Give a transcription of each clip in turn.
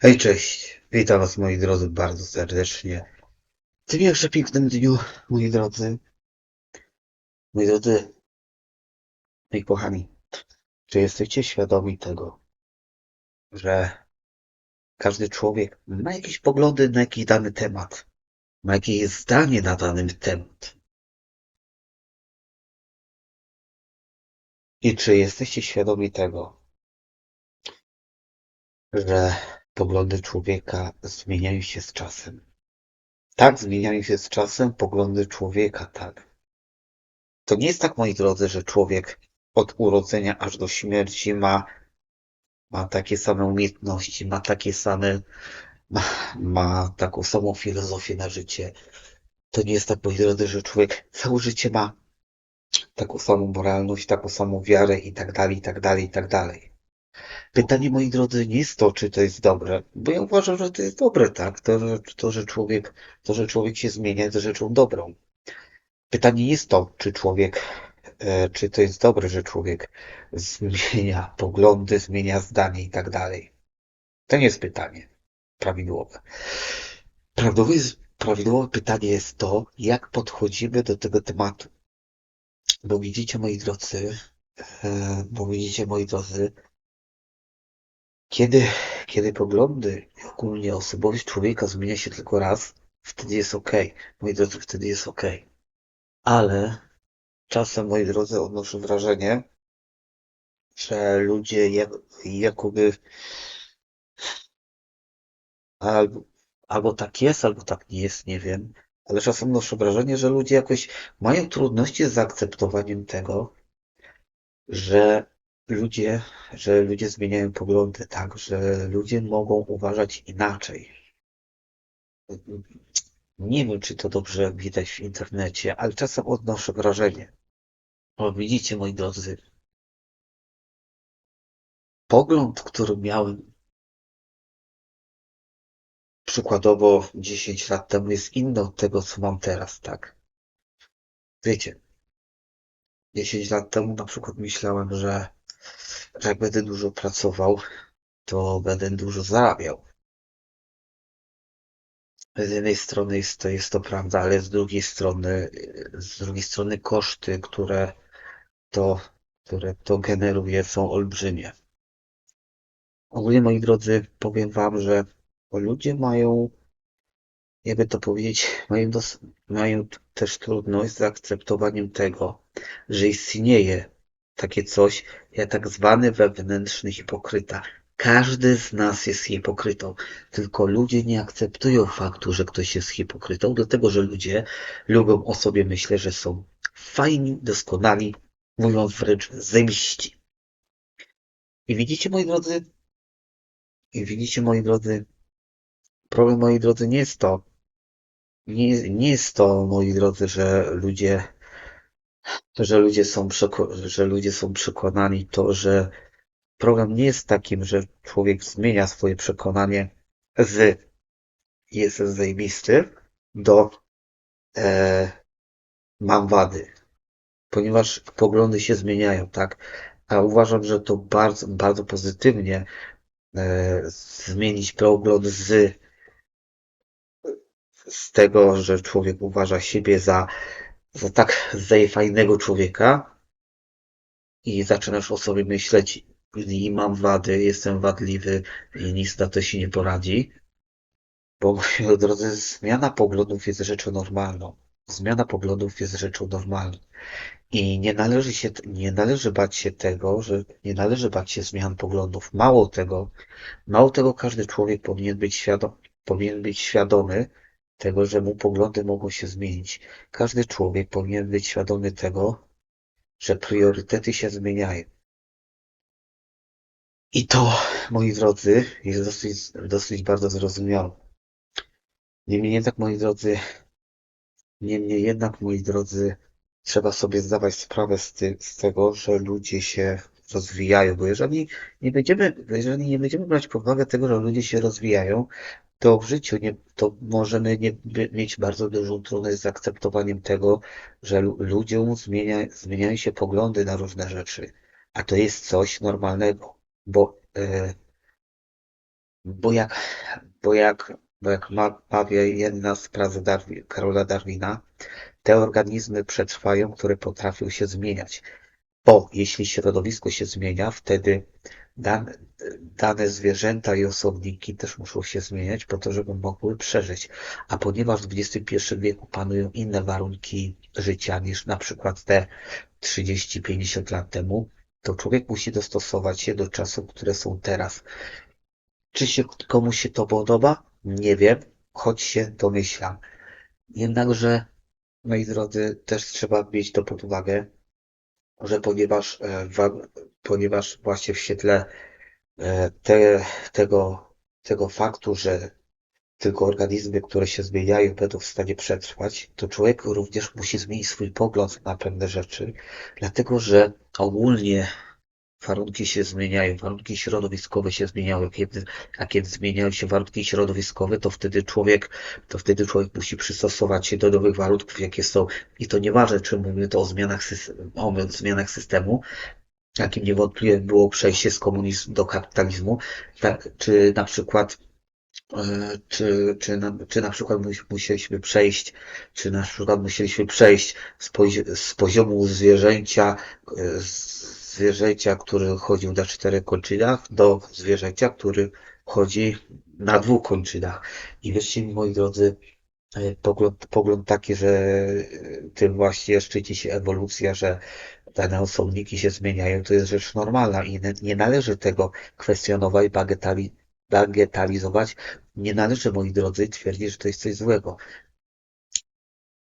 Hej, cześć. Witam Was, moi drodzy, bardzo serdecznie. W tym jakże pięknym dniu, moi drodzy. Moi drodzy, moi kochani, czy jesteście świadomi tego, że każdy człowiek ma jakieś poglądy na jakiś dany temat, ma jakieś zdanie na dany temat? I czy jesteście świadomi tego, że poglądy człowieka zmieniają się z czasem? Tak, zmieniają się z czasem poglądy człowieka, tak. To nie jest tak, moi drodzy, że człowiek od urodzenia aż do śmierci ma, ma takie same umiejętności, ma takie same, ma, ma taką samą filozofię na życie. To nie jest tak, moi drodzy, że człowiek całe życie ma taką samą moralność, taką samą wiarę i tak dalej, i tak dalej, i tak dalej. Pytanie, moi drodzy, nie jest to, czy to jest dobre, bo ja uważam, że to jest dobre, tak? To, to, że człowiek, to, że człowiek się zmienia, jest rzeczą dobrą. Pytanie nie jest to, czy człowiek, e, czy to jest dobre, że człowiek zmienia poglądy, zmienia zdanie i tak dalej. To nie jest pytanie prawidłowe. Prawidłowe, prawidłowe pytanie jest to, jak podchodzimy do tego tematu. Bo widzicie, moi drodzy, e, bo widzicie, moi drodzy, kiedy, kiedy poglądy i ogólnie osobowość człowieka zmienia się tylko raz, wtedy jest ok. Moi drodzy, wtedy jest ok. Ale czasem, moi drodzy, odnoszę wrażenie, że ludzie jak, jakoby albo, albo tak jest, albo tak nie jest, nie wiem. Ale czasem odnoszę wrażenie, że ludzie jakoś mają trudności z zaakceptowaniem tego, że ludzie, że ludzie zmieniają poglądy tak, że ludzie mogą uważać inaczej. Nie wiem, czy to dobrze widać w internecie, ale czasem odnoszę wrażenie. O, widzicie, moi drodzy, pogląd, który miałem przykładowo 10 lat temu jest inny od tego, co mam teraz, tak? Wiecie, 10 lat temu na przykład myślałem, że, że jak będę dużo pracował, to będę dużo zarabiał. Z jednej strony jest to, jest to prawda, ale z drugiej strony, z drugiej strony koszty, które to, które to generuje, są olbrzymie. Ogólnie, moi drodzy, powiem wam, że ludzie mają, jakby to powiedzieć, mają, dos- mają też trudność z zaakceptowaniem tego, że istnieje takie coś jak tak zwany wewnętrzny hipokryta. Każdy z nas jest hipokrytą, tylko ludzie nie akceptują faktu, że ktoś jest hipokrytą, dlatego że ludzie lubią o sobie myśleć, że są fajni, doskonali, mówiąc wręcz zemści. I widzicie, moi drodzy, i widzicie, moi drodzy, problem, moi drodzy, nie jest to, nie, nie jest to, moi drodzy, że ludzie, że ludzie są, że ludzie są przekonani, to, że problem nie jest takim, że człowiek zmienia swoje przekonanie z jestem zajebisty do e, mam wady, ponieważ poglądy się zmieniają, tak? A uważam, że to bardzo, bardzo pozytywnie e, zmienić pogląd z, z tego, że człowiek uważa siebie za, za tak fajnego człowieka i zaczynasz o sobie myśleć i mam wady, jestem wadliwy i nic na to się nie poradzi. Bo, moi drodzy, zmiana poglądów jest rzeczą normalną. Zmiana poglądów jest rzeczą normalną. I nie należy się, nie należy bać się tego, że nie należy bać się zmian poglądów. Mało tego, mało tego każdy człowiek powinien być świadom, powinien być świadomy tego, że mu poglądy mogą się zmienić. Każdy człowiek powinien być świadomy tego, że priorytety się zmieniają. I to, moi drodzy, jest dosyć, dosyć bardzo zrozumiałe. Niemniej jednak, moi drodzy, niemniej jednak, moi drodzy, trzeba sobie zdawać sprawę z, ty, z tego, że ludzie się rozwijają, bo jeżeli nie będziemy, jeżeli nie będziemy brać pod uwagę tego, że ludzie się rozwijają, to w życiu nie, to możemy nie, mieć bardzo dużą trudność z zaakceptowaniem tego, że lu- ludziom zmienia, zmieniają się poglądy na różne rzeczy, a to jest coś normalnego, bo e, Bo jak, bo jak, bo jak ma- mawia jedna z prac Karola Darwina, te organizmy przetrwają, które potrafią się zmieniać. Bo jeśli środowisko się zmienia, wtedy dane, dane zwierzęta i osobniki też muszą się zmieniać po to, żeby mogły przeżyć. A ponieważ w XXI wieku panują inne warunki życia niż na przykład te 30-50 lat temu, to człowiek musi dostosować się do czasów, które są teraz. Czy się komuś się to podoba? Nie wiem, choć się domyślam. Jednakże, moi drodzy, też trzeba mieć to pod uwagę, że ponieważ, e, wa- ponieważ właśnie w świetle e, te, tego, tego faktu, że tylko organizmy, które się zmieniają, będą w stanie przetrwać, to człowiek również musi zmienić swój pogląd na pewne rzeczy, dlatego że ogólnie warunki się zmieniają, warunki środowiskowe się zmieniają, kiedy, a kiedy zmieniają się warunki środowiskowe, to wtedy człowiek, to wtedy człowiek musi przystosować się do nowych warunków, jakie są. I to nieważne, czy mówimy to o zmianach, sys- o zmianach systemu, jakim niewątpliwie było przejście z komunizmu do kapitalizmu, tak, czy na przykład e, czy, czy, na, czy na przykład mus- musieliśmy przejść, czy na przykład musieliśmy przejść z, pozi- z poziomu zwierzęcia, e, z zwierzęcia, który chodził na czterech kończynach, do zwierzęcia, który chodzi na dwóch kończynach. I wierzcie mi, moi drodzy, e, pogląd, pogląd taki, że e, tym właśnie szczyci się ewolucja, że dane osobniki się zmieniają, to jest rzecz normalna i nie, nie należy tego kwestionować, bagetali, bagetalizować. Nie należy, moi drodzy, twierdzić, że to jest coś złego.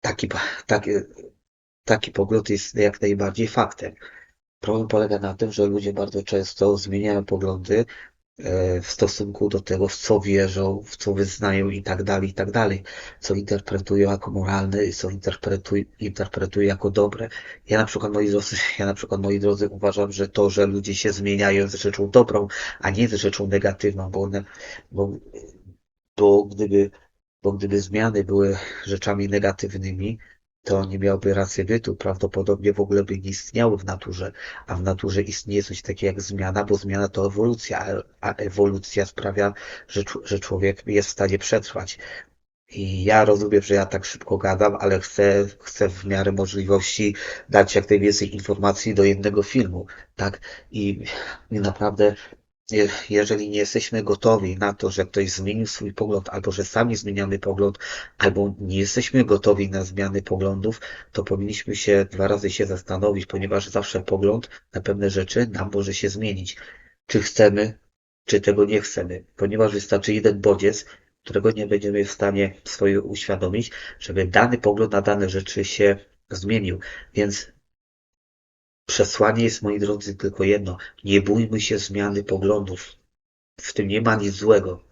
Taki, taki, taki pogląd jest jak najbardziej faktem. Problem polega na tym, że ludzie bardzo często zmieniają poglądy e, w stosunku do tego, w co wierzą, w co wyznają i tak dalej, i tak dalej, co interpretują jako moralne i co interpretują, interpretują jako dobre. Ja na przykład, moi drodzy, ja na przykład, moi drodzy, uważam, że to, że ludzie się zmieniają jest rzeczą dobrą, a nie rzeczą negatywną, bo one, bo, bo gdyby, bo gdyby zmiany były rzeczami negatywnymi, to nie miałoby racji bytu. Prawdopodobnie w ogóle by nie istniały w naturze, a w naturze istnieje coś takiego jak zmiana, bo zmiana to ewolucja, a- ewolucja sprawia, że, że człowiek jest w stanie przetrwać. I ja rozumiem, że ja tak szybko gadam, ale chcę, chcę w miarę możliwości dać jak najwięcej informacji do jednego filmu, tak? I, i naprawdę jeżeli nie jesteśmy gotowi na to, że ktoś zmienił swój pogląd, albo że sami zmieniamy pogląd, albo nie jesteśmy gotowi na zmiany poglądów, to powinniśmy się dwa razy się zastanowić, ponieważ zawsze pogląd na pewne rzeczy nam może się zmienić. Czy chcemy, czy tego nie chcemy, ponieważ wystarczy jeden bodziec, którego nie będziemy w stanie sobie uświadomić, żeby dany pogląd na dane rzeczy się zmienił. Więc Przesłanie jest, moi drodzy, tylko jedno. Nie bójmy się zmiany poglądów. W tym nie ma nic złego.